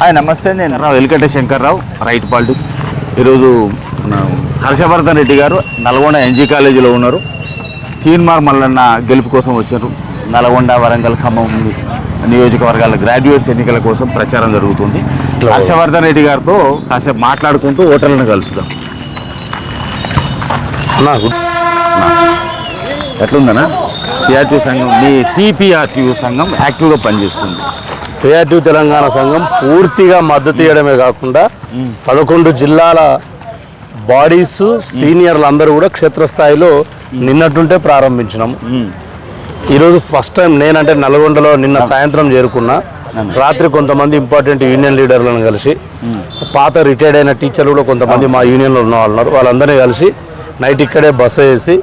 Hi నమస్తే నేను Rao Velikata Shankarrao right politics. ఈరోజు మన హర్షవర్ధన్ రెడ్డి గారు నల్గొండ ఎన్జీ కాలేజీలో ఉన్నారు. తీన్మార్ మల్లన్న గెలుపు కోసం వచ్చారు. నల్గొండ వరంగల్ ఖమ్మం నియోజకవర్గాల గ్రాడ్యుయేట్స్ ఎన్నికల కోసం ప్రచారం జరుగుతుంది. హర్షవర్ధన్ రెడ్డి గారితో కాసేపు మాట్లాడుకుంటూ ఓటర్లను కలుసుదాం. ఎట్లుందనా టీఆర్టీ సంఘం మీ టీపీఆర్టీయూ సంఘం యాక్టివ్గా పనిచేస్తుంది. క్రియేటివ్ తెలంగాణ సంఘం పూర్తిగా మద్దతు ఇవ్వడమే కాకుండా పదకొండు జిల్లాల బాడీస్ సీనియర్లు అందరూ కూడా క్షేత్రస్థాయిలో నిన్నట్టుంటే ప్రారంభించినాము ఈరోజు ఫస్ట్ టైం నేనంటే నల్గొండలో నిన్న సాయంత్రం చేరుకున్నా. రాత్రి కొంతమంది ఇంపార్టెంట్ యూనియన్ లీడర్లను కలిసి పాత రిటైర్డ్ అయిన టీచర్లు కూడా కొంతమంది మా యూనియన్లో ఉన్న వాళ్ళు ఉన్నారు వాళ్ళందరినీ కలిసి నైట్ ఇక్కడే బస్ వేసి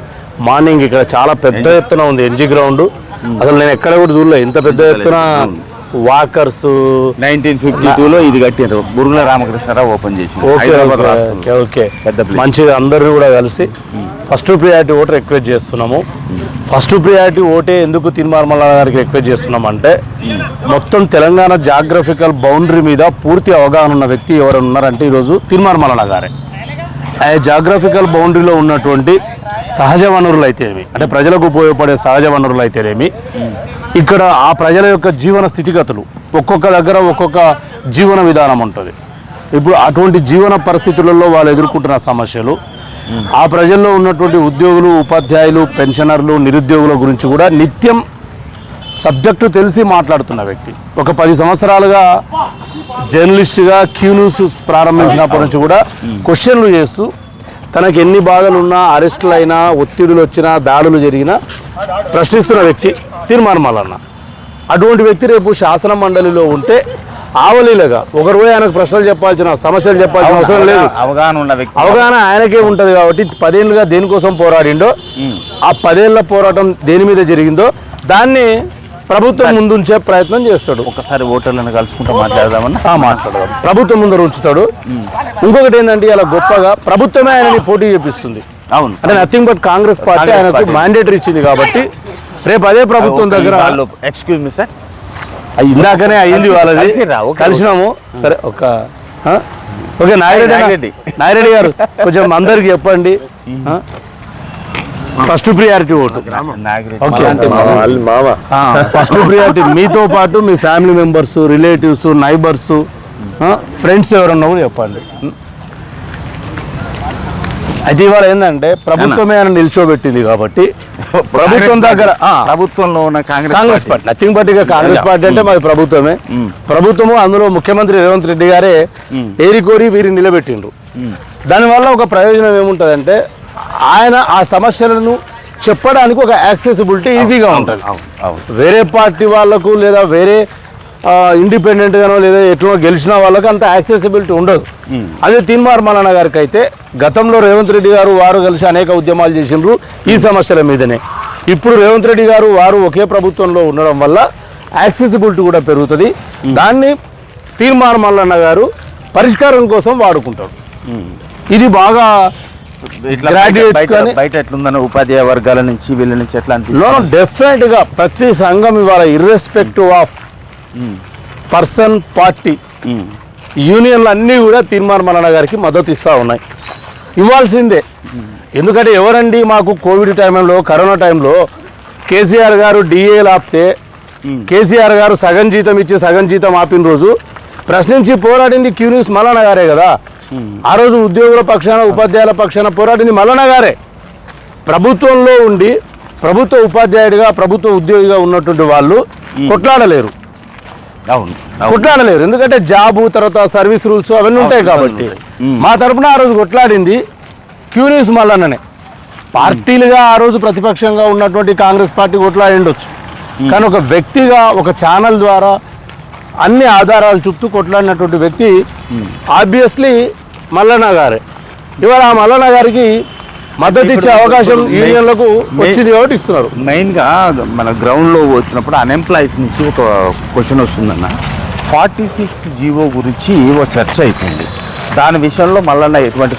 మార్నింగ్ ఇక్కడ చాలా పెద్ద ఎత్తున ఉంది ఎన్జీ గ్రౌండ్. అసలు నేను ఎక్కడ కూడా చూడలేదు ఇంత పెద్ద ఎత్తున వాకర్స్ నైన్టీన్ ఫిఫ్టీ టూలో ఇది కట్టారు బురుగుల రామకృష్ణరావు ఓపెన్ చేసి ఓకే. మంచిగా అందరిని కూడా కలిసి ఫస్ట్ ప్రియారిటీ ఓటు రిక్వెస్ట్ చేస్తున్నాము. ఫస్ట్ ప్రియారిటీ ఓటే ఎందుకు తిరుమల గారికి రిక్వెస్ట్ చేస్తున్నాం అంటే మొత్తం తెలంగాణ జాగ్రఫికల్ బౌండరీ మీద పూర్తి అవగాహన ఉన్న వ్యక్తి ఎవరు ఉన్నారంటే ఈరోజు తిరుమల గారే. ఆ జాగ్రఫికల్ బౌండరీలో ఉన్నటువంటి సహజ వనరులు అయితేనేమి అంటే ప్రజలకు ఉపయోగపడే సహజ వనరులు అయితేనేమి ఇక్కడ ఆ ప్రజల యొక్క జీవన స్థితిగతులు. ఒక్కొక్క దగ్గర ఒక్కొక్క జీవన విధానం ఉంటుంది. ఇప్పుడు అటువంటి జీవన పరిస్థితులలో వాళ్ళు ఎదుర్కొంటున్న సమస్యలు ఆ ప్రజల్లో ఉన్నటువంటి ఉద్యోగులు ఉపాధ్యాయులు పెన్షనర్లు నిరుద్యోగుల గురించి కూడా నిత్యం సబ్జెక్టు తెలిసి మాట్లాడుతున్న వ్యక్తి. ఒక పది సంవత్సరాలుగా జర్నలిస్ట్గా క్యూ న్యూస్ ప్రారంభించినప్పటి నుంచి కూడా క్వశ్చన్లు చేస్తూ తనకి ఎన్ని బాధలు ఉన్నా అరెస్టులు అయినా ఒత్తిడులు వచ్చినా దాడులు జరిగినా ప్రశ్నిస్తున్న వ్యక్తి తీర్మానమాలన్న. అటువంటి వ్యక్తి రేపు శాసన మండలిలో ఉంటే ఆవలీలుగా ఒకరు పోయి ఆయనకు ప్రశ్నలు చెప్పాల్సిన సమస్యలు చెప్పాల్సిన అవసరం లేదు. అవగాహన ఉన్న వ్యక్తి. అవగాహన ఆయనకే ఉంటది కాబట్టి పదేళ్ళుగా దేనికోసం పోరాడిండో ఆ పదేళ్ళ పోరాటం దేని మీద జరిగిందో దాన్ని ప్రభుత్వం ముందుంచే ప్రయత్నం చేస్తాడు. ఒకసారి ఓటర్లను కలుసుకుంటూ మాట్లాడదామన్నా? ఆ మాట్లాడదాం. ప్రభుత్వం ముందర ఉంచుతాడు. ఇంకొకటి ఏంటంటే ఇలా గొప్పగా ప్రభుత్వమే ఆయనని పోటీ చేపిస్తుంది. అవును. అంటే నథింగ్ బట్ కాంగ్రెస్ పార్టీ ఆయనకు. మ్యాండేటరీ ఇచ్చింది కాబట్టి రేపు అదే ప్రభుత్వం దగ్గర ఎక్స్క్యూజ్ మీ సార్ ఇందాకనే అయ్యింది వాళ్ళది. కలిసినాము. సరే ఒక? ఓకే నాగిరెడ్డి. నాగిరెడ్డి. గారు కొంచెం అందరికి చెప్పండి. First priority vote. Okay. First priority మీతో పాటు మీ family members relatives neighbours friends ఎవరన్నా కూడా చెప్పండి. అయితే ఇవాళ ఏంటంటే ప్రభుత్వమే ఆయన నిల్చోబెట్టింది కాబట్టి ప్రభుత్వం దగ్గర ప్రభుత్వంలో ఉన్న Congress Congress party. Nothing but ఇక కాంగ్రెస్ పార్టీ అంటే మాది ప్రభుత్వమే. ప్రభుత్వము అందులో ముఖ్యమంత్రి రేవంత్ రెడ్డి గారే ఏరి కోరి వీరిని నిలబెట్టిండ్రు. దానివల్ల ఒక ప్రయోజనం ఏముంటుందంటే ఆయన ఆ సమస్యలను చెప్పడానికి ఒక యాక్సెసిబిలిటీ ఈజీగా ఉంటుంది. వేరే పార్టీ వాళ్ళకు లేదా వేరే ఇండిపెండెంట్ గానో లేదా ఎట్లా గెలిచిన వాళ్ళకి అంత యాక్సెసిబిలిటీ ఉండదు. అదే తీన్మార్ మల్లన్న గారికి అయితే గతంలో రేవంత్ రెడ్డి గారు వారు కలిసి అనేక ఉద్యమాలు చేసిండ్రు ఈ సమస్యల మీదనే. ఇప్పుడు రేవంత్ రెడ్డి గారు వారు ఒకే ప్రభుత్వంలో ఉండడం వల్ల యాక్సెసిబిలిటీ కూడా పెరుగుతుంది. దాన్ని తీర్మార్ మల్లన్న గారు పరిష్కారం కోసం వాడుకుంటాడు ఇది బాగా ఇట్లా Graduates బయట ఎట్లుందన్న ఉపాధ్యాయ వర్గాల నుంచి వీళ్ళ నుంచి ఎట్లా డెఫినెట్గా ప్రతి సంఘం ఇవాళ ఇర్రెస్పెక్టివ్ ఆఫ్ పర్సన్ పార్టీ యూనియన్లు అన్నీ కూడా తీర్మాన మల్లన్న గారికి మద్దతు ఇస్తూ ఉన్నాయి. ఇవ్వాల్సిందే. ఎందుకంటే ఎవరండి మాకు కోవిడ్ టైంలో కరోనా టైంలో కేసీఆర్ గారు డిఏలు ఆపితే కేసీఆర్ గారు సగం జీతం ఇచ్చి సగం జీతం ఆపిన రోజు ప్రశ్నించి పోరాడింది క్యూనిస్ మల్లన్న గారే కదా. ఆ రోజు ఉద్యోగుల పక్షాన ఉపాధ్యాయుల పక్షాన పోరాడింది మల్లన్న గారే. ప్రభుత్వంలో ఉండి ప్రభుత్వ ఉపాధ్యాయుడిగా ప్రభుత్వ ఉద్యోగిగా ఉన్నటువంటి వాళ్ళు కొట్లాడలేరు. అవును కొట్లాడలేరు. ఎందుకంటే జాబు తర్వాత సర్వీస్ రూల్స్ అవన్నీ ఉంటాయి కాబట్టి. మా తరపున ఆ రోజు కొట్లాడింది క్యూనిస్ మల్లన్ననే. పార్టీలుగా ఆ రోజు ప్రతిపక్షంగా ఉన్నటువంటి కాంగ్రెస్ పార్టీ కొట్లాడి ఉండొచ్చు. కానీ ఒక వ్యక్తిగా ఒక ఛానల్ ద్వారా అన్ని ఆధారాలు చుట్టూ కొట్లాడినటువంటి వ్యక్తి ఆబ్వియస్లీ మల్లన్న గారే ఇవాళ ఆ మల్లన్న గారికి మద్దతు ఇచ్చే అవకాశం యూనియన్లకు వచ్చింది కాబట్టి ఇస్తున్నారు. మెయిన్గా మన గ్రౌండ్లో వచ్చినప్పుడు అన్ఎంప్లాయీస్ నుంచి ఒక క్వశ్చన్ వస్తుందన్న. ఫార్టీ సిక్స్ జీవో గురించి ఓ చర్చ అయిపోయింది. దాని విషయంలో మళ్ళీ ఎటువంటి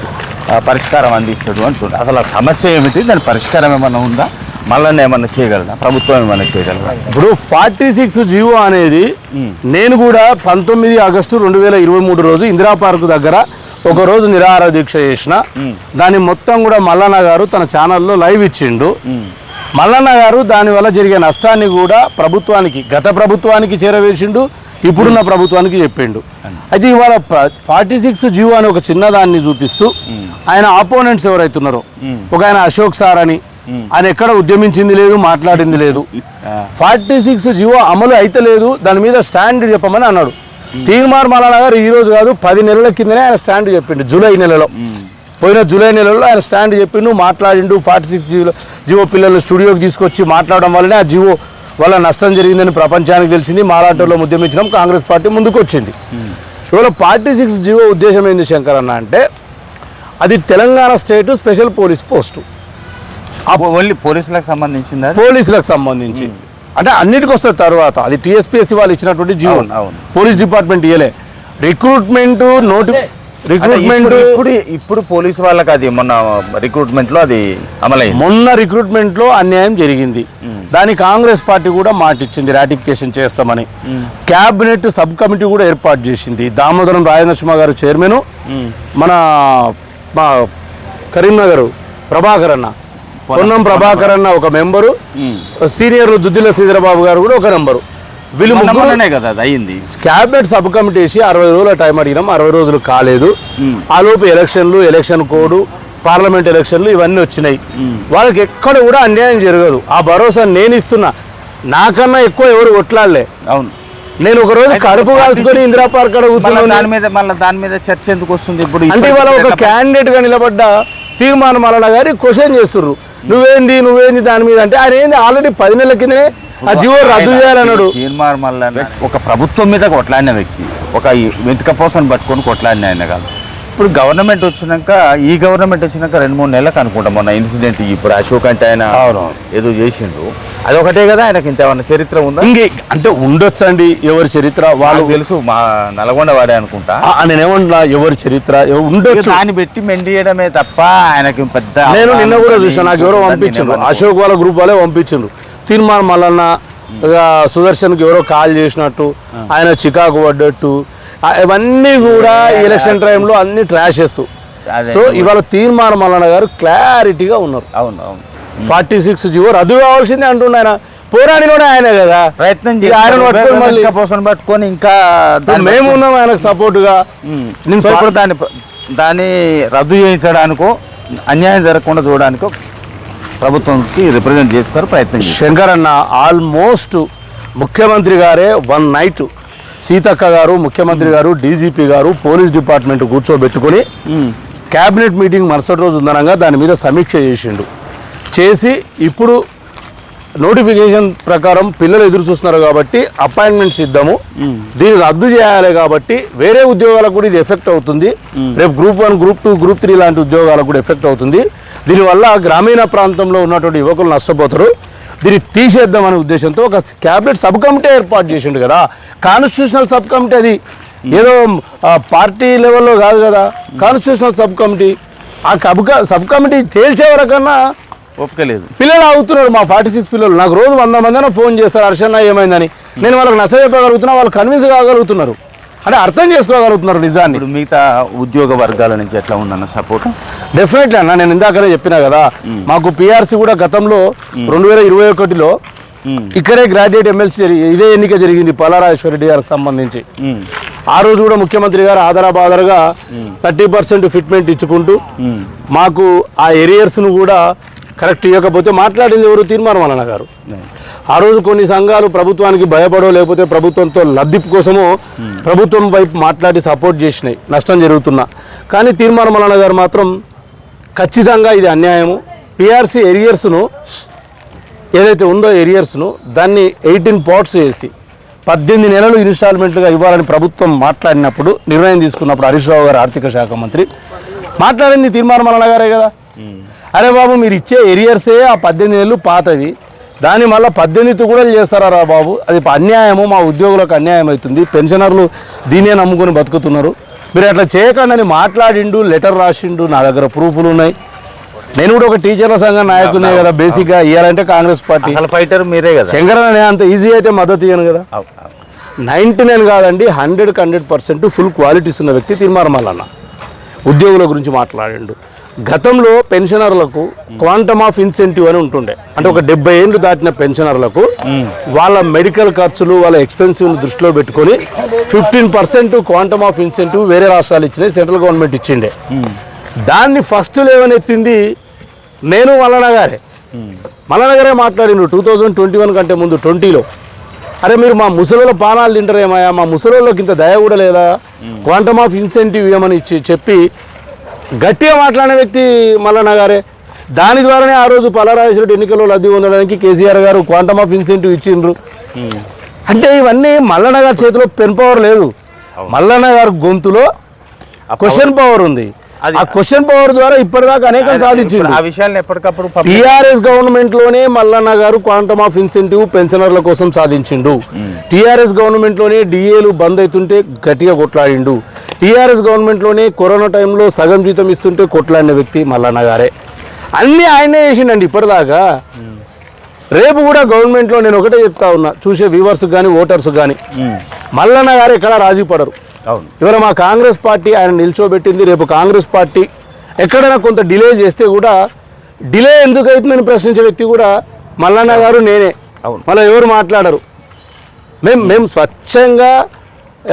పరిష్కారం అందిస్తాడు అంటుండే అసలు ఆ సమస్య ఏమిటి? దాని పరిష్కారం ఏమైనా ఉందా? మళ్ళీ ఏమన్నా చేయగలరా ప్రభుత్వం ఏమన్నా చేయగలరా ఇప్పుడు ఫార్టీ సిక్స్ జీవో అనేది నేను కూడా పంతొమ్మిది ఆగస్టు రెండు వేల ఇరవై మూడు రోజు ఇందిరా పార్క్ దగ్గర ఒక రోజు నిరాహార దీక్ష చేసిన. దాన్ని మొత్తం కూడా మల్లన్న గారు తన ఛానల్లో లైవ్ ఇచ్చిండు. మల్లన్న గారు దానివల్ల జరిగే నష్టాన్ని కూడా ప్రభుత్వానికి గత ప్రభుత్వానికి చేరవేసిండు ఇప్పుడున్న ప్రభుత్వానికి చెప్పిండు. అయితే ఇవాళ ఫార్టీ సిక్స్ జీవో అని ఒక చిన్నదాన్ని చూపిస్తూ ఆయన ఆపోనెంట్స్ ఎవరైతున్నారో? ఒక ఆయన అశోక్ సార్ అని. ఆయన ఎక్కడ ఉద్యమించింది లేదు మాట్లాడింది లేదు. ఫార్టీ సిక్స్ జీవో అమలు అయితే లేదు దాని మీద స్టాండ్ చెప్పమని అన్నాడు. తీర్మార్ మలానా గారు ఈ రోజు కాదు పది నెలల కిందనే ఆయన స్టాండ్ చెప్పిండు జూలై నెలలో. పోయిన జూలై నెలలో ఆయన స్టాండ్ చెప్పిండు మాట్లాడిండు ఫార్టీ సిక్స్ జీవో జీవో పిల్లలు స్టూడియోకి తీసుకొచ్చి మాట్లాడడం వల్లనే ఆ జీవో వల్ల నష్టం జరిగిందని ప్రపంచానికి తెలిసింది. మాలాటోలో ఉద్యమించడం కాంగ్రెస్ పార్టీ ముందుకు వచ్చింది ఇవాళ ఫార్టీ సిక్స్ జీవో ఉద్దేశం ఏంది శంకర్ అన్న అంటే అది Telangana state special police post. Only పోలీసులకు సంబంధించిందా? పోలీసులకు సంబంధించి. అంటే అన్నిటికి వస్తుంది తర్వాత. అది టీఎస్పీఎస్సీ వాళ్ళు ఇచ్చినటువంటి జీవో. అవును, అవును. పోలీస్ డిపార్ట్మెంట్ ఇయలే రిక్రూట్మెంట్ నోటి రిక్రూట్మెంట్ ఇప్పుడు ఇప్పుడు పోలీసు వాళ్ళకి అది మొన్న రిక్రూట్మెంట్లో అది అమలైంది. మొన్న రిక్రూట్మెంట్లో అన్యాయం జరిగింది. దాని కాంగ్రెస్ పార్టీ కూడా మాట ఇచ్చింది రాటిఫికేషన్ చేస్తామని. క్యాబినెట్ సబ్ కమిటీ కూడా ఏర్పాటు చేసింది. దామోదరం రాజనరసింహ గారు చైర్మన్ మన మా కరీంనగర్ ప్రభాకర్ అన్న. పొన్నం ప్రభాకర్ అన్న ఒక మెంబరు సీనియర్ దుద్దిల శ్రీధరబాబు గారు కూడా ఒక నెంబరు. వీళ్ళు కదా అది అయింది. క్యాబినెట్ సబ్ కమిటీ వేసి అరవై రోజుల టైం అడిగినాం అరవై రోజులు కాలేదు. ఆ లోపు ఎలక్షన్లు ఎలక్షన్ కోడ్ పార్లమెంట్ ఎలక్షన్లు ఇవన్నీ వచ్చినాయి. వాళ్ళకి ఎక్కడ కూడా అన్యాయం జరగదు. ఆ భరోసా నేను ఇస్తున్నా. నాకన్నా ఎక్కువ ఎవరు కొట్లాడలే. అవును. నేను ఒక రోజు కడుపు కాల్చుకొని ఇందిరా పార్క్ కూర్చున్నాను. దాని మీద మళ్ళీ దాని మీద చర్చ ఎందుకు వస్తుంది ఇప్పుడు? అంటే ఇవాళ ఒక క్యాండిడేట్గా నిలబడ్డ తీర్మానం మల్లన్న గారి క్వశ్చన్ చేస్తుర్రు. నువ్వేంది నువ్వేంది దాని మీద అంటే ఆయన ఏంది ఆల్రెడీ పది నెలల కిందనే ఆ జీవో రద్దు చేయాలన్నాడు. ఒక ప్రభుత్వం మీద కొట్లాడిన వ్యక్తి ఒక వెంటుక పోసను పట్టుకొని కొట్లాడిన ఆయన కాదు. ఇప్పుడు గవర్నమెంట్ వచ్చినాక ఈ గవర్నమెంట్ వచ్చినాక రెండు మూడు నెలలకు అనుకుంటాం మొన్న ఇన్సిడెంట్ ఇప్పుడు అశోక్ అంటే ఆయన. ఏదో చేసిండు అదొకటే కదా ఆయనకి ఇంత ఏమన్నా చరిత్ర ఉందా? ఇంకే అంటే ఉండొచ్చండి ఎవరి చరిత్ర? వాళ్ళు వాళ్ళకి తెలుసు మా నల్గొండ వాడే అనుకుంటా. ఆ, నేను ఏమంటున్నా ఎవరి చరిత్ర? ఉండొచ్చు. దాన్ని పెట్టి మెండియడమే తప్ప ఆయనకి పెద్ద నేను నిన్న కూడా చూసాను నాకు ఎవరో పంపించిండ్రు. ఏమనుకో. అశోక్ వాళ్ళ గ్రూప్ వాళ్ళే పంపించిండ్రు. తీర్మానం మల్లన్న సుదర్శన్కి ఎవరో కాల్ చేసినట్టు ఆయన చికాకు పడ్డట్టు ఆ, ఇవన్నీ కూడా ఎలక్షన్ టైంలో అన్ని ట్రాషెస్. సో ఇవాళ తీర్మానం మల్లన్న గారు క్లారిటీగా ఉన్నారు. అవును అవును. ఫార్టీ సిక్స్ జీవో రద్దు కావాల్సిందే అంటుండే ఆయన. పోరాడి కూడా ఆయనే కదా. ప్రయత్నం పట్టుకొని పట్టుకొని ఇంకా దాన్ని మేము ఉన్నాం ఆయనకు సపోర్టుగా. నేను సో ఇప్పుడు దాన్ని దాన్ని రద్దు చేయించడానికో అన్యాయం జరగకుండా చూడడానికో ప్రభుత్వంకి రిప్రజెంట్ చేస్తారు ప్రయత్నం శంకర్ అన్న ఆల్మోస్ట్ ముఖ్యమంత్రి గారే వన్ నైట్ సీతక్క గారు ముఖ్యమంత్రి గారు డీజీపీ గారు పోలీస్ డిపార్ట్మెంట్ కూర్చోబెట్టుకొని క్యాబినెట్ మీటింగ్ మరుసటి రోజు ఉందనగా దాని మీద సమీక్ష చేసిండు. చేసి ఇప్పుడు నోటిఫికేషన్ ప్రకారం పిల్లలు ఎదురు చూస్తున్నారు కాబట్టి అపాయింట్మెంట్స్ ఇద్దాము. దీన్ని రద్దు చేయాలి కాబట్టి వేరే ఉద్యోగాలకు కూడా ఇది ఎఫెక్ట్ అవుతుంది. రేపు group one group two group three లాంటి ఉద్యోగాలకు కూడా ఎఫెక్ట్ అవుతుంది. దీనివల్ల గ్రామీణ ప్రాంతంలో ఉన్నటువంటి యువకులు నష్టపోతారు. దీన్ని తీసేద్దామనే ఉద్దేశంతో ఒక క్యాబినెట్ సబ్ కమిటీ ఏర్పాటు చేసిండు కదా. కాన్స్టిట్యూషనల్ సబ్ కమిటీ అది. ఏదో పార్టీ లెవెల్లో కాదు కదా. కాన్స్టిట్యూషనల్ సబ్ కమిటీ ఆ కబ్ సబ్ కమిటీ తేల్చే వరకన్నా ఒప్పుకోలేదు పిల్లలు అవుతున్నారు మా ఫార్టీ సిక్స్ పిల్లలు. నాకు రోజు వంద మంది ఫోన్ చేస్తారు హర్షన్న ఏమైందని? నేను వాళ్ళకి నచ్చ చెప్పగలుగుతున్నా వాళ్ళు కన్విన్స్ కాగలుగుతున్నారు. అంటే అర్థం చేసుకోగలుగుతున్నారు నిజాన్ని. ఇప్పుడు మిగతా ఉద్యోగ వర్గాల నుంచి ఎట్లా ఉందన్న సపోర్ట్? డెఫినెట్లీ అన్న నేను ఇందాకనే చెప్పినా కదా మాకు పిఆర్సీ కూడా గతంలో రెండు వేల ఇరవై ఒకటిలో ఇక్కడే గ్రాడ్యుయేట్ ఎమ్మెల్సీ ఇదే ఎన్నిక జరిగింది పల్లారాజేశ్వరరెడ్డి గారికి సంబంధించి. ఆ రోజు కూడా ముఖ్యమంత్రి గారు ఆధారాబాదరగా థర్టీ పర్సెంట్ ఫిట్మెంట్ ఇచ్చుకుంటూ మాకు ఆ ఎరియర్స్ను కూడా కరెక్ట్ ఇవ్వకపోతే మాట్లాడింది ఎవరు? తీర్మానం గారు. ఆ రోజు కొన్ని సంఘాలు ప్రభుత్వానికి భయపడో లేకపోతే ప్రభుత్వంతో లబ్ధి కోసమో ప్రభుత్వం వైపు మాట్లాడి సపోర్ట్ చేసినాయి. నష్టం జరుగుతున్నా. కానీ తీర్మానం గారు మాత్రం ఖచ్చితంగా ఇది అన్యాయము. పిఆర్సీ ఎరియర్స్ను ఏదైతే ఉందో ఎరియర్స్ను దాన్ని ఎయిటీన్ పాట్స్ చేసి పద్దెనిమిది నెలలు ఇన్స్టాల్మెంట్గా ఇవ్వాలని ప్రభుత్వం మాట్లాడినప్పుడు నిర్ణయం తీసుకున్నప్పుడు హరీష్ రావు గారు ఆర్థిక శాఖ మంత్రి మాట్లాడింది తీర్మానం అన్న గారే కదా. అరే బాబు మీరు ఇచ్చే ఎరియర్సే ఆ పద్దెనిమిది నెలలు పాతవి. దాన్ని మళ్ళీ పద్దెనిమిది కూడా చేస్తారా రా బాబు? అది అన్యాయము మా ఉద్యోగులకు అన్యాయం అవుతుంది. పెన్షనర్లు దీనే నమ్ముకొని బతుకుతున్నారు. మీరు అట్లా చేయకండి అని మాట్లాడిండు లెటర్ రాసిండు నా దగ్గర ప్రూఫ్లు ఉన్నాయి. నేను కూడా ఒక టీచర్ల సంఘం నాయకునే కదా బేసిక్గా ఇయ్యాలంటే కాంగ్రెస్ పార్టీ. అసలు ఫైటర్ మీరే కదా. శంకరన్న నేను అంత ఈజీ అయితే మద్దతు ఇయ్యను కదా. నైంటీ నైన్ కాదండి హండ్రెడ్కి హండ్రెడ్ పర్సెంట్ ఫుల్ క్వాలిటీస్ ఉన్న వ్యక్తి తీర్మానమల్లన్న ఉద్యోగుల గురించి మాట్లాడిండు. గతంలో పెన్షనర్లకు క్వాంటమ్ ఆఫ్ ఇన్సెంటివ్ అని ఉంటుండే. అంటే ఒక డెబ్బై ఏళ్ళు దాటిన పెన్షనర్లకు వాళ్ళ మెడికల్ ఖర్చులు వాళ్ళ ఎక్స్పెన్సివ్ దృష్టిలో పెట్టుకొని fifteen percent quantum of incentive వేరే రాష్ట్రాలు ఇచ్చినాయి సెంట్రల్ గవర్నమెంట్ ఇచ్చిండే. దాన్ని ఫస్ట్ లేవనెత్తింది నేను మల్లన్న గారే. మల్లన్న గారే మాట్లాడిండు టూ థౌజండ్ ట్వంటీ వన్ కంటే ముందు ట్వంటీలో. అరే మీరు మా ముసలిలో పానాలు తింటారేమయ్యా? మా ముసలిలోకి ఇంత దయ కూడా లేదా? క్వాంటమ్ ఆఫ్ ఇన్సెంటివ్ ఇచ్చి చెప్పి గట్టిగా మాట్లాడిన వ్యక్తి మల్లన్న గారే. దాని ద్వారానే ఆ రోజు పలరాజేశ్వరుడు ఎన్నికల్లో లబ్ధి పొందడానికి కేసీఆర్ గారు క్వాంటమ్ ఆఫ్ ఇన్సెంటివ్ ఇచ్చిండ్రు. అంటే ఇవన్నీ మల్లన్న గారి చేతిలో పెన్ పవర్ లేదు. మల్లన్న గారి గొంతులో క్వశ్చన్ పవర్ ఉంది. ఆ క్వశ్చన్ పవర్ ద్వారా ఇప్పటిదాకా అనేకం సాధించింది ఆ విషయాలను ఎప్పటికప్పుడు TRS గవర్నమెంట్లోనే Mallanna garu quantum of incentive పెన్షనర్ల కోసం సాధించిండు. టిఆర్ఎస్ గవర్నమెంట్లోనే డిఏలు బంద్ అవుతుంటే గట్టిగా కొట్లాడిండు. టిఆర్ఎస్ గవర్నమెంట్లోనే కరోనా టైంలో సగం జీతం ఇస్తుంటే కొట్లాడిన వ్యక్తి మల్లన్న గారే. అన్నీ ఆయనే చేసిండండి ఇప్పటిదాకా. రేపు కూడా గవర్నమెంట్లో నేను ఒకటే చెప్తా ఉన్నా. చూసే వ్యూవర్స్ కానీ ఓటర్స్ కానీ మల్లన్న గారు ఎక్కడ రాజీ పడరు. అవును. ఇవాళ మా కాంగ్రెస్ పార్టీ ఆయన నిల్చోబెట్టింది రేపు కాంగ్రెస్ పార్టీ ఎక్కడైనా కొంత డిలే చేస్తే కూడా డిలే ఎందుకు అవుతుందని ప్రశ్నించే వ్యక్తి కూడా మల్లన్న గారు నేనే. అవును. మళ్ళీ ఎవరు మాట్లాడరు. మేము మేము స్వచ్ఛంగా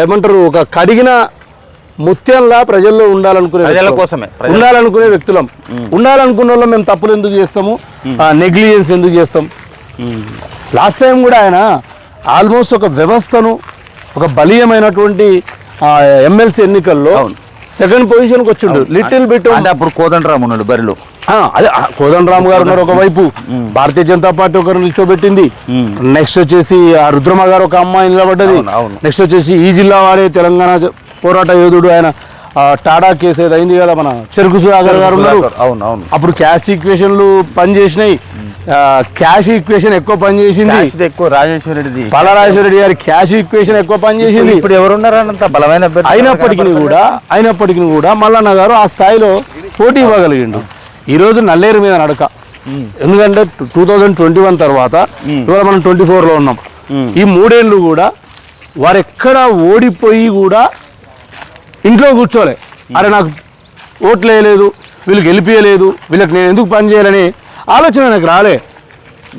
ఏమంటారు ఒక కడిగిన ముత్యంలా ప్రజల్లో ఉండాలనుకునే ప్రజల. కోసమే, ఉండాలనుకునే వ్యక్తులం. ఉండాలనుకున్న వాళ్ళం మేము తప్పులు ఎందుకు చేస్తాము? నెగ్లిజెన్స్ ఎందుకు చేస్తాం? లాస్ట్ టైం కూడా ఆయన ఆల్మోస్ట్ ఒక వ్యవస్థను ఒక బలీయమైనటువంటి ఎమ్మెల్సీ ఎన్నికల్లో. సెకండ్ పొజిషన్కి వచ్చిండు. లిటిల్ బిట్ అంటే అప్పుడు కోదండరామ్ ఉన్నాడు బరిలో. అదే కోదండరామ్ గారు ఉన్నారు ఒకవైపు భారతీయ జనతా పార్టీ ఒకరు నిల్చోబెట్టింది. నెక్స్ట్ వచ్చేసి ఆ రుద్రమ గారు ఒక అమ్మాయి నిలబడ్డది. నెక్స్ట్ వచ్చేసి ఈ జిల్లా వాడే తెలంగాణ పోరాట యోధుడు ఆయన. టాడా కేసు ఏదో అయింది కదా మన చెరుకు సుధాకర్ గారు ఉన్నారు. అవును అవును. అప్పుడు క్యాష్ ఈక్వేషన్లు పనిచేసినాయి. క్యాష్ ఈక్వేషన్ ఎక్కువ పనిచేసింది. ఎక్కువ రాజేశ్వర రెడ్డిది. పలరాజేశ్వర రెడ్డి గారి క్యాష్ ఈక్వేషన్ ఎక్కువ పనిచేసింది. ఇప్పుడు ఎవరున్నారు అంత బలమైన అయినప్పటికీ కూడా అయినప్పటికీ కూడా మల్లన్న గారు ఆ స్థాయిలో పోటీ ఇవ్వగలిగిండు. ఈరోజు నల్లేరు మీద నడక. ఎందుకంటే టూ థౌజండ్ ట్వంటీ వన్ తర్వాత ఇవాళ మనం ట్వంటీ ఫోర్లో ఉన్నాం. ఈ మూడేళ్ళు కూడా వారు ఎక్కడ ఓడిపోయి కూడా ఇంట్లో కూర్చోలే. అరే నాకు ఓట్లు వేయలేదు వీళ్ళు గెలిపించలేదు వీళ్ళకి నేను ఎందుకు పని చేయాలని ఆలోచన నాకు రాలే.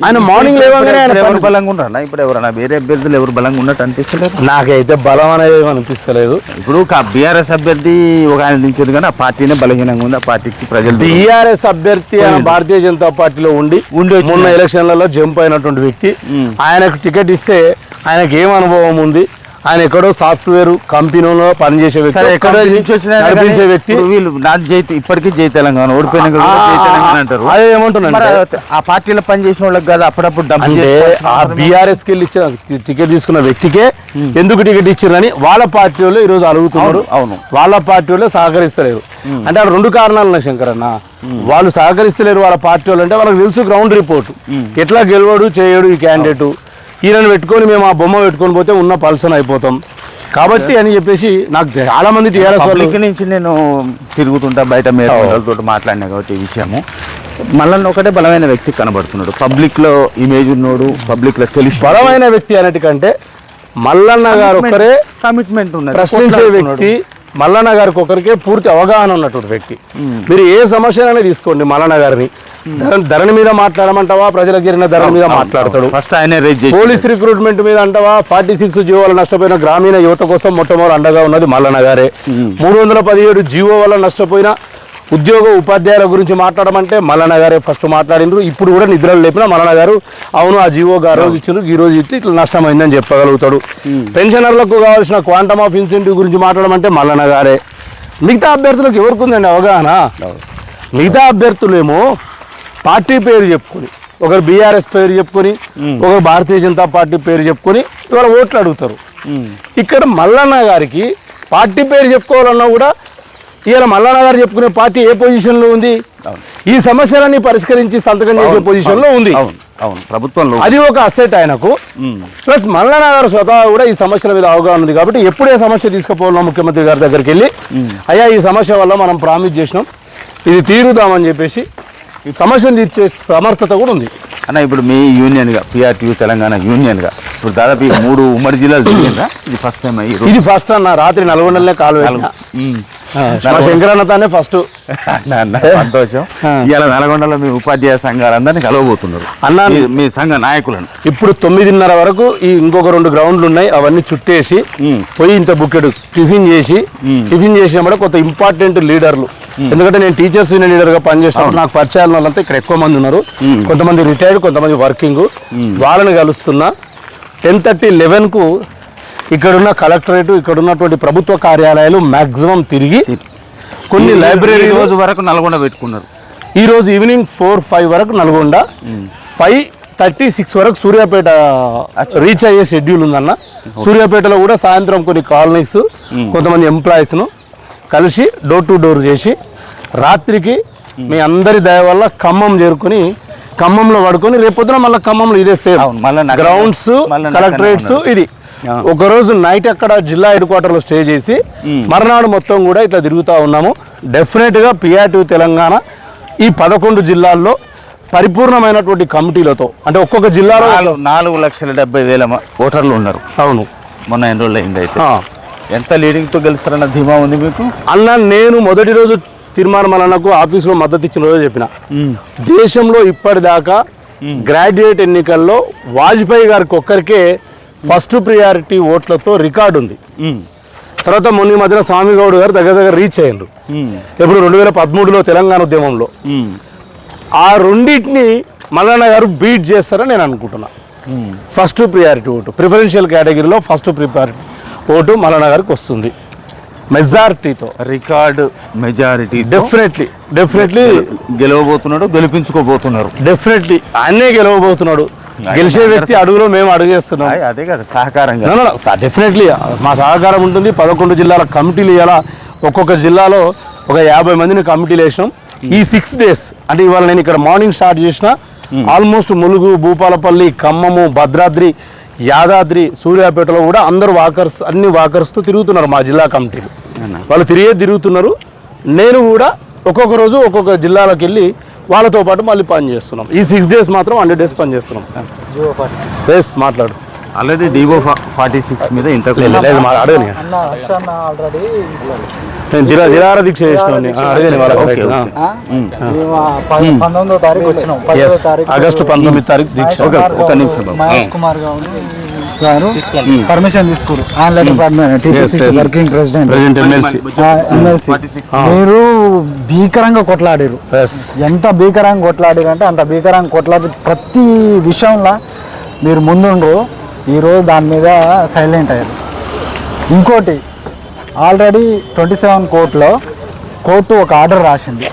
ఆయన మార్నింగ్ లేవగానే ఆయన ఇప్పుడు ఎవరు పని- బలంగా ఉన్నారా? ఇప్పుడు ఎవరన్నా వేరే అభ్యర్థులు ఎవరు బలంగా ఉన్నట్టు అనిపిస్తలేదు? నాకైతే బలం అనేది అనిపిస్తలేదు ఇప్పుడు బీఆర్ఎస్ అభ్యర్థి ఒక ఆయన దించారు కానీ ఆ పార్టీనే బలహీనంగా ఉంది ఆ పార్టీకి ప్రజలు దూరం. టిఆర్ఎస్ అభ్యర్థి భారతీయ జనతా పార్టీలో ఉండి ఉండి మొన్న ఎలక్షన్లలో జంప్ అయినటువంటి వ్యక్తి. ఆయనకు టికెట్ ఇస్తే ఆయనకి ఏం అనుభవం ఉంది? ఆయన ఎక్కడో సాఫ్ట్వేర్ కంపెనీలో పనిచేసే వ్యక్తి ఎక్కడో నడిపించే వ్యక్తి. వీళ్ళు నాది జై ఇప్పటికీ జై తెలంగాణ ఓడిపోయిన అంటారు. అదే ఆ పార్టీలో పని చేసిన వాళ్ళకి కాదు అప్పుడప్పుడు డబ్బు అంటే ఆ బీఆర్ఎస్కి ఇచ్చిన టికెట్ తీసుకున్న వ్యక్తికే ఎందుకు టికెట్ ఇచ్చారని వాళ్ళ పార్టీ వాళ్ళు ఈరోజు అడుగుతున్నారు. అవును, అవును. వాళ్ళ పార్టీ వాళ్ళు సహకరిస్తలేరు. అంటే అక్కడ రెండు కారణాలు ఉన్నాయి శంకరన్న. వాళ్ళు సహకరిస్తలేరు వాళ్ళ పార్టీ వాళ్ళు అంటే వాళ్ళకి తెలుసు గ్రౌండ్ రిపోర్ట్ ఎట్లా గెలవడు చేయడు ఈ క్యాండిడేట్ ఈయనను పెట్టుకొని మేము ఆ బొమ్మ పెట్టుకొని పోతే ఉన్న పల్సన్ అయిపోతాం. కాబట్టి అని చెప్పేసి నాకు చాలా మంది టీఆర్ఎస్ పబ్లిక్ నుంచి నేను తిరుగుతుంటా బయట వాళ్ళతో మాట్లాడినా కాబట్టి ఈ విషయము. మళ్ళీ ఒకటే బలమైన వ్యక్తి కనబడుతున్నాడు. పబ్లిక్లో ఇమేజ్ ఉన్నోడు పబ్లిక్లో తెలిసి బలమైన వ్యక్తి అనేటికంటే మల్లన్న గారు ఒక్కరే కమిట్మెంట్ ఉన్నది. ప్రశ్నించే వ్యక్తి మల్లన్న గారికి ఒకరికే పూర్తి అవగాహన ఉన్నటువంటి వ్యక్తి. మీరు ఏ సమస్యనైనా తీసుకోండి మల్లన్న గారిని ధర- ధరణి మీద మాట్లాడమంటావా? ప్రజలకు జరిగిన ధరణి మీద మాట్లాడతాడు. ఫస్ట్ ఆయన పోలీస్ రిక్రూట్మెంట్ మీద అంటావా? ఫార్టీ సిక్స్ జీవో వల్ల నష్టపోయిన గ్రామీణ యువత కోసం మొట్టమొదటి అండగా ఉన్నది మల్లన్న గారే మూడు వందల పదిహేడు జీవో వల్ల నష్టపోయిన ఉద్యోగ ఉపాధ్యాయుల గురించి మాట్లాడమంటే మల్లన్న గారే ఫస్ట్ మాట్లాడిండ్రు. ఇప్పుడు కూడా నిద్రలు లేపిన మల్లన్న గారు అవును ఆ జీవో ఆ రోజు ఇచ్చిండ్రు ఈ రోజు ఇట్లా ఇట్లా నష్టమైందని చెప్పగలుగుతాడు. పెన్షనర్లకు కావాల్సిన క్వాంటమ్ ఆఫ్ ఇన్సెంటివ్ గురించి మాట్లాడమంటే మల్లన్న గారే. మిగతా అభ్యర్థులకు ఎవరికి ఉందండి అవగాహన? మిగతా అభ్యర్థులేమో పార్టీ పేరు చెప్పుకొని ఒకరు బీఆర్ఎస్ పేరు చెప్పుకొని ఒకరు భారతీయ జనతా పార్టీ పేరు చెప్పుకొని ఇవాళ ఓట్లు అడుగుతారు. ఇక్కడ మల్లన్న గారికి పార్టీ పేరు చెప్పుకోవాలన్నా కూడా ఇవాళ మల్లన్న గారు చెప్పుకునే పార్టీ ఏ పొజిషన్లో ఉంది? ఈ సమస్యలన్నీ పరిష్కరించి సంతకం చేసే పొజిషన్లో ఉంది. అవును ప్రభుత్వంలో అది ఒక అసెట్ ఆయనకు. ప్లస్ మల్లన్న గారు స్వతహా కూడా ఈ సమస్యల మీద అవగాహన ఉంది కాబట్టి ఎప్పుడు సమస్య తీసుకుపోవాలో ముఖ్యమంత్రి గారి దగ్గరికి వెళ్ళి అయ్యా ఈ సమస్య వల్ల మనం ప్రామిస్ చేసినాం ఇది తీరుదామని చెప్పేసి సమస్యను తీర్చే సమర్థత కూడా ఉంది. అన్న ఇప్పుడు మీ యూనియన్గా పిఆర్టీయూ తెలంగాణ యూనియన్గా ఇప్పుడు దాదాపు మూడు ఉమ్మడి జిల్లాలు తిరిగిందా? ఇది ఫస్ట్ టైం అయ్యి ఇది ఫస్ట్ అన్న రాత్రి నల్గొండలనే కాలు పెట్టిన. మా శంకరన్న తానే ఫస్ట్ అన్న సంతోషం. ఇవాళ నల్గొండలో మీ ఉపాధ్యాయ సంఘాలందరినీ కలవబోతున్నారు. అన్న మీ- మీ సంఘ నాయకులను. ఇప్పుడు తొమ్మిదిన్నర వరకు ఈ ఇంకొక రెండు గ్రౌండ్లు ఉన్నాయి అవన్నీ చుట్టేసి పోయి ఇంత బుక్కెడు టిఫిన్ చేసి టిఫిన్ చేసినప్పుడు కొంత ఇంపార్టెంట్ లీడర్లు ఎందుకంటే నేను టీచర్స్ యూనియన్ లీడర్గా పనిచేసినప్పుడు నాకు పరిచయాల వాళ్ళంతా ఇక్కడ ఎక్కువ మంది ఉన్నారు. కొంతమంది రిటైర్డ్ కొంతమంది వర్కింగ్ వాళ్ళని కలుస్తున్నా. టెన్ థర్టీ లెవెన్కు ఇక్కడున్న కలెక్టరేట్ ఇక్కడ ఉన్నటువంటి ప్రభుత్వ కార్యాలయాలు మాక్సిమం తిరిగి కొన్ని లైబ్రరీ రోజు వరకు నల్గొండ పెట్టుకున్నారు. ఈ రోజు ఈవినింగ్ ఫోర్ ఫైవ్ వరకు నల్గొండ. ఫైవ్ థర్టీ సిక్స్ వరకు సూర్యాపేట రీచ్ అయ్యే షెడ్యూల్ ఉందన్న. సూర్యాపేటలో కూడా సాయంత్రం కొన్ని కాలనీస్ కొంతమంది ఎంప్లాయీస్ను కలిసి డోర్ టు డోర్ చేసి రాత్రికి మీ అందరి దయ వల్ల ఖమ్మం చేరుకొని ఖమ్మంలో పడుకొని రేపొద్దున మళ్ళీ ఖమ్మంలో ఇదే సేమ్ గ్రౌండ్స్ కలెక్టరేట్స్. ఇది. ఒక రోజు నైట్ అక్కడ జిల్లా హెడ్ క్వార్టర్లో స్టే చేసి మర్నాడు మొత్తం కూడా ఇట్లా తిరుగుతూ ఉన్నాము. డెఫినెట్గా పిఆర్టీ తెలంగాణ ఈ పదకొండు జిల్లాల్లో పరిపూర్ణమైనటువంటి కమిటీలతో అంటే ఒక్కొక్క జిల్లాలో నాలుగు లక్షల డెబ్బై వేల ఓటర్లు ఉన్నారు. అవును. మొన్న ఎన్ని రోజులు అయింది అయితే. ఎంత లీడింగ్తో గెలుస్తారన్న ధీమా ఉంది మీకు? అన్న నేను మొదటి రోజు తీర్మానమలనకు ఆఫీసులో మద్దతు ఇచ్చిన రోజు చెప్పిన. దేశంలో ఇప్పటిదాకా గ్రాడ్యుయేట్ ఎన్నికల్లో వాజ్పేయి గారికి ఒక్కరికే ఫస్ట్ ప్రియారిటీ ఓట్లతో రికార్డు ఉంది. తర్వాత మొన్న మధ్యన స్వామి గౌడ్ గారు దగ్గర దగ్గర రీచ్ అయ్యారు ఇప్పుడు రెండు వేల పదమూడులో తెలంగాణ ఉద్యమంలో. ఆ రెండింటిని మల్లన్న గారు బీట్ చేస్తారని నేను అనుకుంటున్నా. ఫస్ట్ ప్రియారిటీ ఓటు ప్రిఫరెన్షియల్ కేటగిరీలో ఫస్ట్ ప్రియారిటీ ఓటు మల్లన్న గారికి వస్తుంది. మెజారిటీతో. రికార్డు మెజారిటీ డెఫినెట్లీ డెఫినెట్లీ గెలవబోతున్నాడు గెలిపించుకోబోతున్నారు. డెఫినెట్లీ ఆయనే గెలవబోతున్నాడు. గెలిచే వ్యక్తి అడుగులో మేము అడుగేస్తున్నాం. అదే కదా సహకారంగా. డెఫినెట్లీ మా సహకారం ఉంటుంది. పదకొండు జిల్లాల కమిటీలు ఇలా ఒక్కొక్క జిల్లాలో ఒక యాభై మందిని కమిటీలు వేసినాం. ఈ సిక్స్ డేస్ అంటే ఇవాళ నేను ఇక్కడ మార్నింగ్ స్టార్ట్ చేసిన ఆల్మోస్ట్ ములుగు భూపాలపల్లి ఖమ్మము భద్రాద్రి యాదాద్రి సూర్యాపేటలో కూడా అందరు వాకర్స్ అన్ని వాకర్స్తో తిరుగుతున్నారు మా జిల్లా కమిటీలు. వాళ్ళు తిరిగే తిరుగుతున్నారు. నేను కూడా ఒక్కొక్క రోజు ఒక్కొక్క జిల్లాలకు వెళ్ళి వాళ్ళతో పాటు మళ్ళీ పని చేస్తున్నాం. ఈ సిక్స్ డేస్ మాత్రం హండ్రెడ్ డేస్ పని చేస్తున్నాం. ఎస్ మాట్లాడు. ఆల్రెడీ డివో ఫార్టీ సిక్స్ మీద ఇంతకు లేదు, లేదు మా అడగని నేను దిరా దిరార దీక్ష చేసిన అడగని ప- పంతొమ్మిదో తారీఖు వచ్చినాం. ఆగస్టు పంతొమ్మిది తారీఖు దీక్ష. ఒక నిమిషం కుమార్ గారు పర్మిషన్ తీసుకోరు. Working president. ఎమ్మెల్సీ. మీరు భీకరంగా కొట్లాడారు. ఎంత భీకరంగా కొట్లాడారు అంటే అంత భీకరంగా కొట్లాడి ప్రతి విషయంలో మీరు ముందుండ్రు. ఈరోజు దాని మీద సైలెంట్ అయ్యారు. ఇంకోటి ఆల్రెడీ ట్వంటీ సెవెన్ కోర్టులో కోర్టు ఒక ఆర్డర్ రాసింది.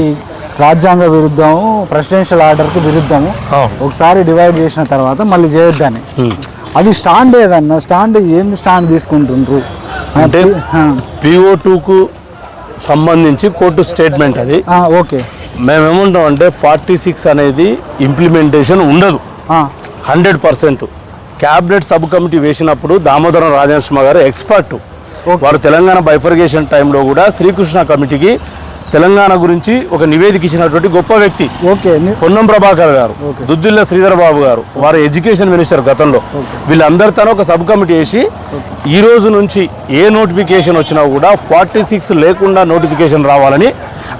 ఈ రాజ్యాంగ విరుద్ధము ప్రెసిడెన్షియల్ ఆర్డర్కి విరుద్ధము. ఒకసారి డివైడ్ చేసిన తర్వాత మళ్ళీ చేయొద్దని. అది స్టాండ్ ఏదన్నా స్టాండ్ ఏం స్టాండ్ తీసుకుంటుండ్రు? అంటే పిఓ టూకు సంబంధించి కోర్టు స్టేట్మెంట్ అది. ఓకే. మేము ఏమంటాం అంటే ఫార్టీ సిక్స్ అనేది ఇంప్లిమెంటేషన్ ఉండదు. Hundred percent. Cabinet sub committee వేసినప్పుడు దామోదరం రాజనరసింహ గారు ఎక్స్పర్ట్. వారు తెలంగాణ బైఫర్గేషన్ టైంలో కూడా శ్రీకృష్ణ కమిటీకి తెలంగాణ గురించి ఒక నివేదిక ఇచ్చినటువంటి గొప్ప వ్యక్తి పొన్నం ప్రభాకర్ గారు దుద్దిల్ల శ్రీధర్ బాబు గారు వారు ఎడ్యుకేషన్ మినిస్టర్ గతంలో. వీళ్ళందరితో ఒక సబ్ కమిటీ వేసి ఈ రోజు నుంచి ఏ నోటిఫికేషన్ వచ్చినా కూడా ఫార్టీ సిక్స్ లేకుండా నోటిఫికేషన్ రావాలని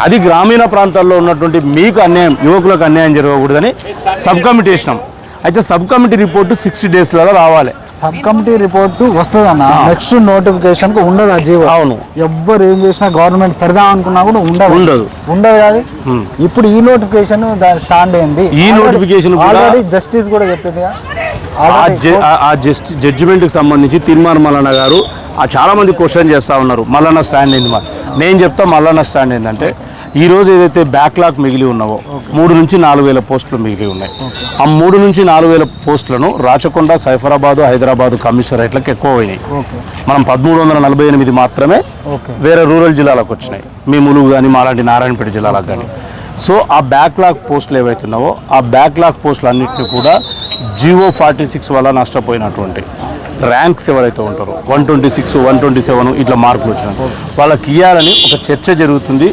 అది గ్రామీణ ప్రాంతాల్లో ఉన్నటువంటి మీకు అన్యాయం యువకులకు అన్యాయం జరగకూడదని సబ్ కమిటీ వేసినాం. అయితే సబ్ కమిటీ రిపోర్టు సిక్స్టీ డేస్లలో రావాలి. సబ్ కమిటీ రిపోర్ట్ వస్తుందన్న? నెక్స్ట్ నోటిఫికేషన్కు ఉండదు ఆ జీవో. అవును. ఎవ్వరు ఏం చేసినా గవర్నమెంట్ పెడదాం అనుకున్నా కూడా ఉండదు. ఉండదు. ఉండదు కాదు. ఇప్పుడు ఈ నోటిఫికేషన్ స్టాండ్ ఏంది? ఈ కూడా- ఆల్రెడీ జస్టిస్ కూడా చెప్పింది ఆ జస్ట్ జడ్జిమెంట్కి సంబంధించి తీర్మానం మల్లన్న గారు చాలా మంది క్వశ్చన్ చేస్తూ ఉన్నారు. మల్లన్న స్టాండ్ ఏంది మరి? నేను చెప్తా మల్లన్న స్టాండ్ ఏంటంటే ఈ రోజు ఏదైతే బ్యాక్లాగ్ మిగిలి ఉన్నావో మూడు నుంచి నాలుగు వేల పోస్టులు మిగిలి ఉన్నాయి. ఆ మూడు నుంచి నాలుగు వేల పోస్టులను రాచకొండ సైఫరాబాదు హైదరాబాదు కమిషనరేట్లకు ఎక్కువ పోయినాయి. మనం పదమూడు వందల నలభై ఎనిమిది మాత్రమే. వేరే రూరల్ జిల్లాలకు వచ్చినాయి. మీ ములుగు కానీ మాలాంటి నారాయణపేట జిల్లాలకు కానీ సో ఆ బ్యాక్లాగ్ పోస్టులు ఏవైతున్నావో ఆ బ్యాక్లాగ్ పోస్టులు అన్నింటినీ కూడా జియో ఫార్టీ సిక్స్ వల్ల నష్టపోయినటువంటి ర్యాంక్స్ ఎవరైతే ఉంటారో one twenty six one twenty seven ఇట్లా మార్కులు వచ్చినాయి. వాళ్ళకి ఇవ్వాలని ఒక చర్చ జరుగుతుంది.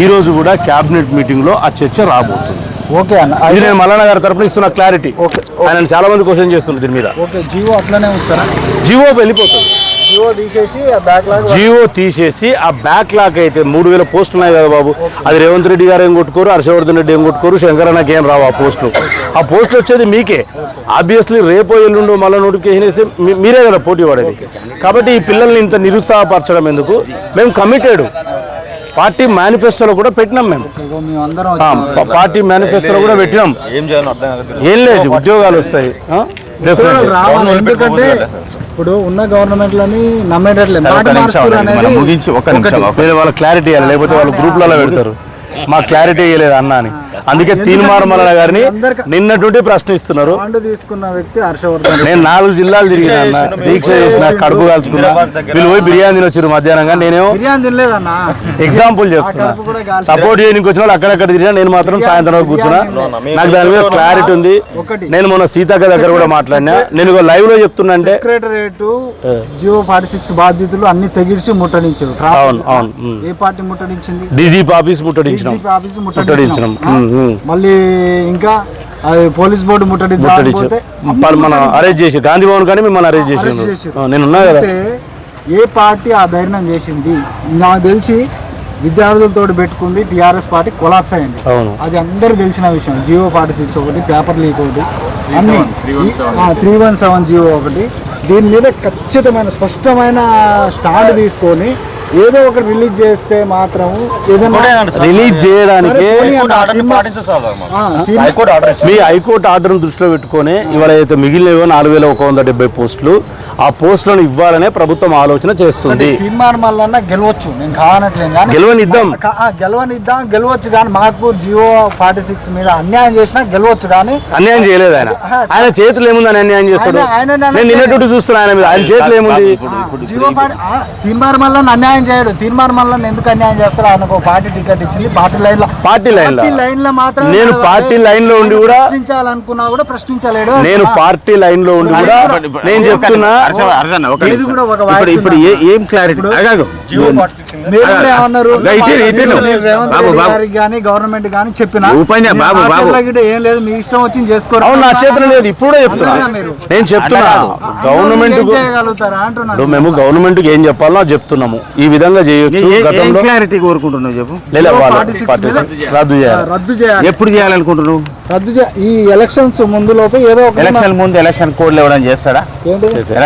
ఈ రోజు కూడా క్యాబినెట్ మీటింగ్లో ఆ చర్చ రాబోతుంది. ఓకే అన్న. ఇది నేను మల్లన్న గారి తరపున ఇస్తున్న క్లారిటీ ఆయన చాలా మంది క్వశ్చన్ చేస్తున్నారు దీని మీద. ఓకే జియో అట్లనే ఉంచుతారా? జియో వెళ్ళిపోతుంది. జియో తీసేసి బ్యాక్ లాగ్ జియో తీసేసి ఆ బ్యాక్ లాక్ అయితే మూడు వేల పోస్టులు ఉన్నాయి కదా బాబు. అది రేవంత్ రెడ్డి గారు ఏం కొట్టుకోరు హర్షవర్ధన్ రెడ్డి ఏం కొట్టుకోరు శంకరన్నకి ఏం రావు ఆ పోస్టులు ఆ పోస్టులు వచ్చేది మీకే. ఆబ్వియస్లీ రేపో ఎల్లుండో మళ్ళీ నోటిఫికేషన్ వేసి మీరే కదా పోటీ పడేది. కాబట్టి ఈ పిల్లల్ని ఇంత నిరుత్సాహపరచడం ఎందుకు? మేము కమిటెడ్ పార్టీ మేనిఫెస్టోలో కూడా పెట్టినాం మేము. పార్టీ మేనిఫెస్టోలో కూడా పెట్టినాం. ఏం లేదు ఉద్యోగాలు వస్తాయి. ఎందుకంటే ఇప్పుడు ఉన్న గవర్నమెంట్లని నమ్మేటట్లేదు సరే, మాట ఒక్క నిమిషం మార్చులు ఆగండి. మనం అనేది ముగించి ఒక్క నిమిషం ఒక్క- వీళ్ళు వాళ్ళ క్లారిటీ ఇవ్వాలి లేకపోతే వాళ్ళు గ్రూప్లలో పెడతారు. మా క్లారిటీ ఇవ్వలేదు అన్న అని. అందుకే తీన్మార్ మల్లన్న గారిని నిన్నటువంటి ప్రశ్నిస్తున్నారు. బాండ్ తీసుకున్న వ్యక్తి హర్షవర్ధన్. నేను నాలుగు జిల్లాలు తిరిగిన దీక్ష చేసిన కడుపు కాల్చుకున్నా. వీళ్ళు పోయి బిర్యానీ వచ్చారు మధ్యాహ్నంగా. నేనేమో ఎగ్జాంపుల్ చెప్తున్నా. కడుపు కూడా కాల్చి- సపోర్ట్ చేయడానికి వచ్చిన వాళ్ళు అక్కడక్కడ తిరిగినా నేను మాత్రం సాయంత్రం వరకు కూర్చున్నా. నాకు దాని మీద క్లారిటీ ఉంది. ఒకటి. నేను మొన్న సీతక్క దగ్గర కూడా మాట్లాడినా. నేను లైవ్లో చెప్తున్నా అంటే జియో ఫార్టీ సిక్స్ బాధ్యతలు అన్ని తెగిడిచి ముట్టడించారు. అవును, అవును. ఏ పార్టీ ముట్టడించింది? డీజీపీ ఆఫీస్ ముట్టడించినాం. డీజీపీ ఆఫీస్ ముట్టడించినాం. మళ్ళీ ఇంకా అది పోలీస్ బోర్డు ముట్టడిద్దాం ముట్టడించు పోతే వాళ్ళు మనం అరెస్ట్ చేసి గాంధీ భవన్ కానీ మిమ్మల్ని అరెస్ట్ చేసి. నేను ఉన్నా కదా? అయితే ఏ పార్టీ ఆ ధైర్యం చేసింది? నాకు తెలిసి విద్యార్థులతో పెట్టుకుంది టిఆర్ఎస్ పార్టీ కొలాప్స్ అయింది. అవును. అది అందరూ తెలిసిన విషయం. జియో ఫార్టీ సిక్స్ ఒకటి పేపర్ లీక్ ఒకటి అన్ని త్రీ వన్ సెవెన్ జియో ఒకటి. దీని మీద ఖచ్చితమైన స్పష్టమైన స్టాండ్ తీసుకొని ఏదో ఒకటి రిలీజ్ చేస్తే మాత్రం ఏదైనా రిలీజ్ చేయడానికి హైకోర్టు ఆర్డర్ దృష్టిలో పెట్టుకొని ఇవాళ అయితే మిగిలినవో నాలుగు వేల ఒక వంద డెబ్బై పోస్టులు ఆ పోస్టులను ఇవ్వాలనే ప్రభుత్వం ఆలోచన చేస్తుంది. తీర్మానం వల్ల గెలవచ్చు. నేను కావనట్లేదు కానీ గెలవనిద్దాం. గెలవనిద్దాం గెలవచ్చు కానీ మాకు జియో ఫార్టీ సిక్స్ మీద అన్యాయం చేసినా గెలవచ్చు కానీ అన్యాయం చేయలేదు ఆయన. ఆయన చేతులు ఏముంది అన్యాయం చేస్తాడు? నేను నిన్నట్టు చూస్తున్నా ఆయన మీద. ఆయన చేతులు ఏముంది? జియో తీర్మానం వల్ల అన్యాయం చేయడు. తీర్మానం వల్ల ఎందుకు అన్యాయం చేస్తారు ఆయనకు పార్టీ టికెట్ ఇచ్చింది. పార్టీ లైన్లో పార్టీ లైన్లో పార్టీ లైన్లో మాత్రం నేను పార్టీ లైన్లో ఉండి కూడా ప్రశ్నించాలనుకున్నా కూడా ప్రశ్నించలేడు. నేను పార్టీ లైన్లో ఉండి కూడా నేను చెప్తున్నా ఇది. కూడా ఒక ఇప్పుడు ఏ- క్లారిటీ ఏమన్నారు గవర్నమెంట్ కానీ చెప్పిన? బాబు, ఏం లేదు మీ ఇష్టం వచ్చింది చేసుకోరు. అవును నా చేతులు లేదు ఇప్పుడే చెప్తున్నా? నేను చెప్తున్నా. గవర్నమెంట్ చేయగలుగుతారా అంటున్నాను. మేము గవర్నమెంట్కి ఏం చెప్పాలో చెప్తున్నాము. ఈ విధంగా చేయొచ్చు గతంలో. క్లారిటీ కోరుకుంటున్నావు చెప్పు? లేదా వాళ్ళు 46 party మీద రద్దు చేయాలి. రద్దు చేయాలి. ఎప్పుడు చేయాలనుకుంటున్నావు? రద్దు ఈ ఎలక్షన్స్ ముందు లోపు ఏదో ఎలక్షన్ ముందు ఎలక్షన్ కోడ్లు ఇవ్వడం చేస్తాడా?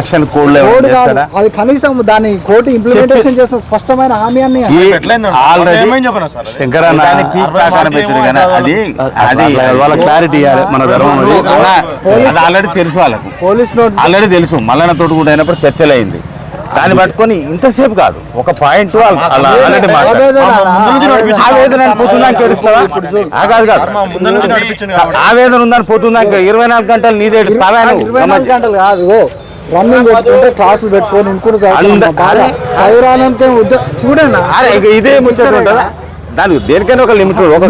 ఎలక్షన్ కోడ్ కాదు. అది కనీసం దాని కోర్టు ఇంప్లిమెంటేషన్ చేసిన స్పష్టమైన హామీ అన్ని ఆల్రెడీ ఏమేం చెప్పను సార్? అది? శంకరన్న అది అది వాళ్ళ క్లారిటీ ఇవ్వాలి. మన ధర్మం అది. అలా- అది ఆల్రెడీ తెలుసు వాళ్ళకు. పోలీస్ నోట్ ఆల్రెడీ తెలుసు. మల్లన్న తోటి కూడా అయినప్పుడు చర్చలు అయింది. దాన్ని పట్టుకొని ఇంతసేపు కాదు. ఒక పాయింట్ ఆవేదన ఏడుస్తావా కాదు కాదు. ఆవేదన ఉందని పోతుందానికి ఇరవై నాలుగు గంటలు నీదే ఏడుస్తావా రన్నింగ్ పెట్టుకుంటే క్లాసులు పెట్టుకొని ఇంకోటి. చదువురానికి చూడండి ఇదే ముచ్చట ఉంటుందా? దానికి దేనికైనా ఒక లిమిట్ ఒక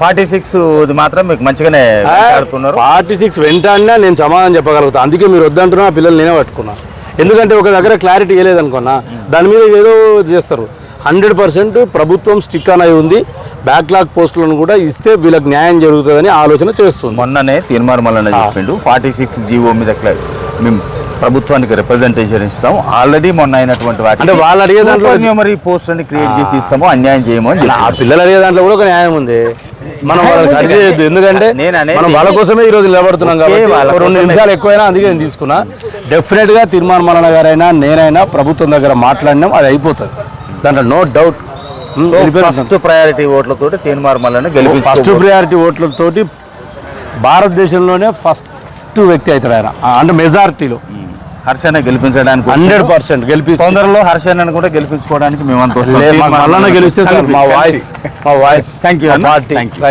ఫార్టీ సిక్స్ ఇది మాత్రం మీకు మంచిగానే ఫార్టీ సిక్స్ వెంటనే నేను సమాధానం చెప్పగలుగుతా. అందుకే మీరు వద్దంటున్నా ఆ పిల్లలు నేనే పట్టుకున్నా. ఎందుకంటే ఒక దగ్గర క్లారిటీ ఇవ్వలేదనుకున్నా. దాని మీద ఏదో చేస్తారు. హండ్రెడ్ పర్సెంట్ ప్రభుత్వం స్టిక్ అని ఉంది. బ్యాక్లాగ్ పోస్టులను కూడా ఇస్తే వీళ్ళకి న్యాయం జరుగుతుందని ఆలోచన చేస్తుంది. మొన్ననే మల్లన్న చెప్పిండు ఫార్టీ సిక్స్ జీవో మీద మేము ప్రభుత్వానికి రిప్రజెంటేషన్ ఇస్తాం ఆల్రెడీ మొన్న అయినటువంటి వాటి అంటే వాళ్ళు అడిగే దాంట్లో మరి పోస్ట్ అని క్రియేట్ చేసి ఇస్తాము అన్యాయం చేయము అని ఆ పిల్లలు అడిగే దాంట్లో కూడా ఒక న్యాయం ఉంది. మనం వాళ్ళకి ఎందుకంటే మనం వాళ్ళ కోసమే ఈ రోజు నిలబడుతున్నాం కాబట్టి రెండు. నిమిషాలు ఎక్కువైనా అందుకే నేను తీసుకున్నా. డెఫినెట్గా తీర్మాన మరణ గారైనా నేనైనా ప్రభుత్వం దగ్గర మాట్లాడినాం అది అయిపోతుంది. దాంట్లో నో డౌట్ ఫస్ట్ ప్రయారిటీ ఓట్లతోటి తీర్మార్ మల్లన్న ఫస్ట్ ప్రియారిటీ ఓట్లతోటి భారతదేశంలోనే ఫస్ట్ వ్యక్తి అవుతాడు ఆయన అంటే మెజారిటీలో హర్షణ గెలిపించడానికి హండ్రెడ్. పర్సెంట్ గెలిపి తొందరలో హర్షణను కూడా గెలిపించుకోవడానికి వస్తాం. లే, మా గెలిస్తే. వాయిస్ మా వాయిస్ అన్న. Party Thank you.